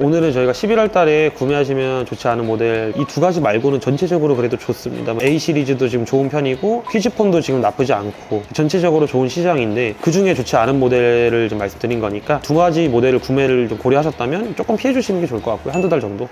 오늘은 저희가 11월 달에 구매하시면 좋지 않은 모델 이 두 가지 말고는 전체적으로 그래도 좋습니다. 뭐 A 시리즈도 지금 좋은 편이고 퀴즈폰도 지금 나쁘지 않고 전체적으로 좋은 시장인데 그 중에 좋지 않은 모델을 좀 말씀드린 거니까 두 가지 모델을 구매를 좀 고려하셨다면 조금 피해 주시는 게 좋을 것 같고요. 한두 달 정도.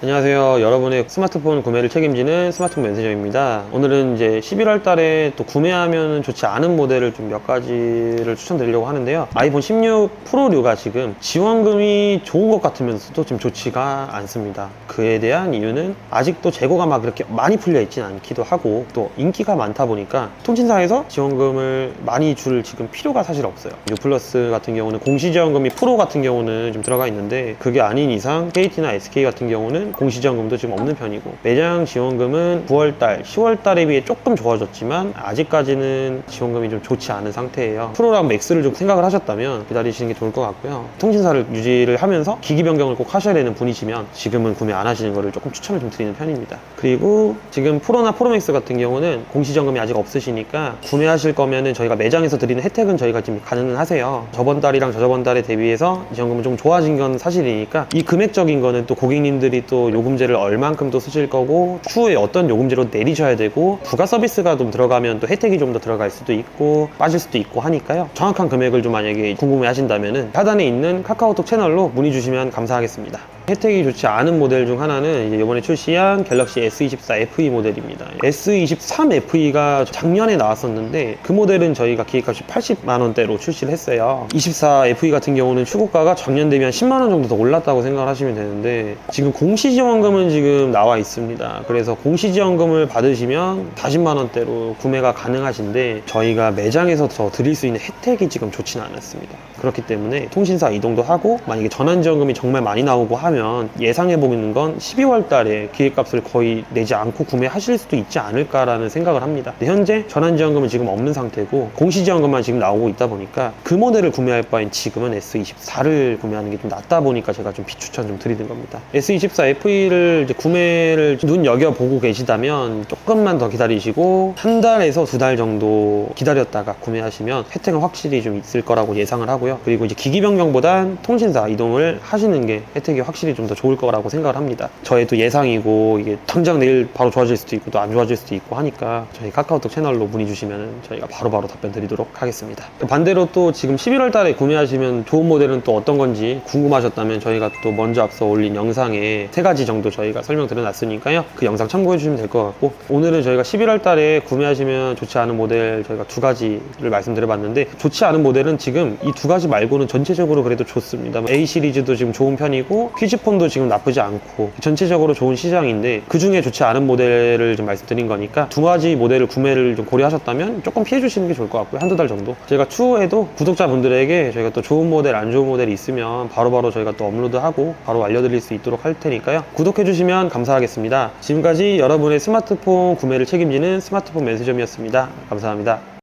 안녕하세요. 여러분의 스마트폰 구매를 책임지는 스마트폰 매니저입니다. 오늘은 이제 11월 달에 또 구매하면 좋지 않은 모델을 좀 몇 가지를 추천드리려고 하는데요. 아이폰 16 프로류가 지금 지원금이 좋은 것 같으면서도 지금 좋지가 않습니다. 그에 대한 이유는 아직도 재고가 막 그렇게 많이 풀려 있진 않기도 하고 또 인기가 많다 보니까 통신사에서 지원금을 많이 줄 지금 필요가 사실 없어요. U 플러스 같은 경우는 공시 지원금이 프로 같은 경우는 좀 들어가 있는데 그게 아닌 이상 KT나 SK 같은 경우는 공시지원금도 지금 없는 편이고 매장 지원금은 9월달, 10월달에 비해 조금 좋아졌지만 아직까지는 지원금이 좀 좋지 않은 상태예요. 프로랑 맥스를 좀 생각을 하셨다면 기다리시는 게 좋을 것 같고요. 통신사를 유지를 하면서 기기 변경을 꼭 하셔야 되는 분이시면 지금은 구매 안 하시는 거를 조금 추천을 좀 드리는 편입니다. 그리고 지금 프로나 프로맥스 같은 경우는 공시지원금이 아직 없으시니까 구매하실 거면은 저희가 매장에서 드리는 혜택은 저희가 지금 가능은 하세요. 저번 달이랑 저저번 달에 대비해서 지원금은 좀 좋아진 건 사실이니까 이 금액적인 거는 또 고객님들이 또 요금제를 얼만큼 또 쓰실 거고 추후에 어떤 요금제로 내리셔야 되고 부가 서비스가 좀 들어가면 또 혜택이 좀 더 들어갈 수도 있고 빠질 수도 있고 하니까요. 정확한 금액을 좀 만약에 궁금해 하신다면은 하단에 있는 카카오톡 채널로 문의 주시면 감사하겠습니다. 혜택이 좋지 않은 모델 중 하나는 이번에 출시한 갤럭시 S24 FE 모델입니다. S23 FE가 작년에 나왔었는데 그 모델은 저희가 기획값이 80만 원대로 출시를 했어요. 24 FE 같은 경우는 출고가가 작년 대비 한 10만 원 정도 더 올랐다고 생각을 하시면 되는데 지금 공시지원금은 지금 나와 있습니다. 그래서 공시지원금을 받으시면 40만 원대로 구매가 가능하신데 저희가 매장에서 더 드릴 수 있는 혜택이 지금 좋지는 않았습니다. 그렇기 때문에 통신사 이동도 하고 만약에 전환지원금이 정말 많이 나오고 하면 예상해 보는 건 12월 달에 기획값을 거의 내지 않고 구매하실 수도 있지 않을까라는 생각을 합니다. 현재 전환지원금은 지금 없는 상태고 공시지원금만 지금 나오고 있다 보니까 그 모델을 구매할 바엔 지금은 S24를 구매하는 게 좀 낫다 보니까 제가 좀 비추천 좀 드리는 겁니다. S24 FE를 이제 구매를 눈 여겨 보고 계시다면 조금만 더 기다리시고 한 달에서 두 달 정도 기다렸다가 구매하시면 혜택은 확실히 좀 있을 거라고 예상을 하고요. 그리고 이제 기기 변경보단 통신사 이동을 하시는 게 혜택이 확실히 좀 더 좋을 거라고 생각을 합니다. 저의 또 예상이고 이게 당장 내일 바로 좋아질 수도 있고 또 안 좋아질 수도 있고 하니까 저희 카카오톡 채널로 문의 주시면 저희가 바로 바로 답변 드리도록 하겠습니다. 반대로 또 지금 11월 달에 구매하시면 좋은 모델은 또 어떤 건지 궁금하셨다면 저희가 또 먼저 앞서 올린 영상에 세 가지 정도 저희가 설명드려 놨으니까요. 그 영상 참고해 주시면 될 것 같고 오늘은 저희가 11월 달에 구매하시면 좋지 않은 모델 저희가 두 가지를 말씀드려 봤는데 좋지 않은 모델은 지금 이 두 가지 말고는 전체적으로 그래도 좋습니다. A 시리즈도 지금 좋은 편이고 퀴즈 폰도 지금 나쁘지 않고 전체적으로 좋은 시장인데 그 중에 좋지 않은 모델을 좀 말씀드린 거니까 두 가지 모델을 구매를 좀 고려하셨다면 조금 피해 주시는 게 좋을 것 같고요. 한두 달 정도. 저희가 추후에도 구독자분들에게 저희가 또 좋은 모델, 안 좋은 모델이 있으면 바로바로 저희가 또 업로드하고 바로 알려드릴 수 있도록 할 테니까요. 구독해 주시면 감사하겠습니다. 지금까지 여러분의 스마트폰 구매를 책임지는 스마트폰 매니저이었습니다. 감사합니다.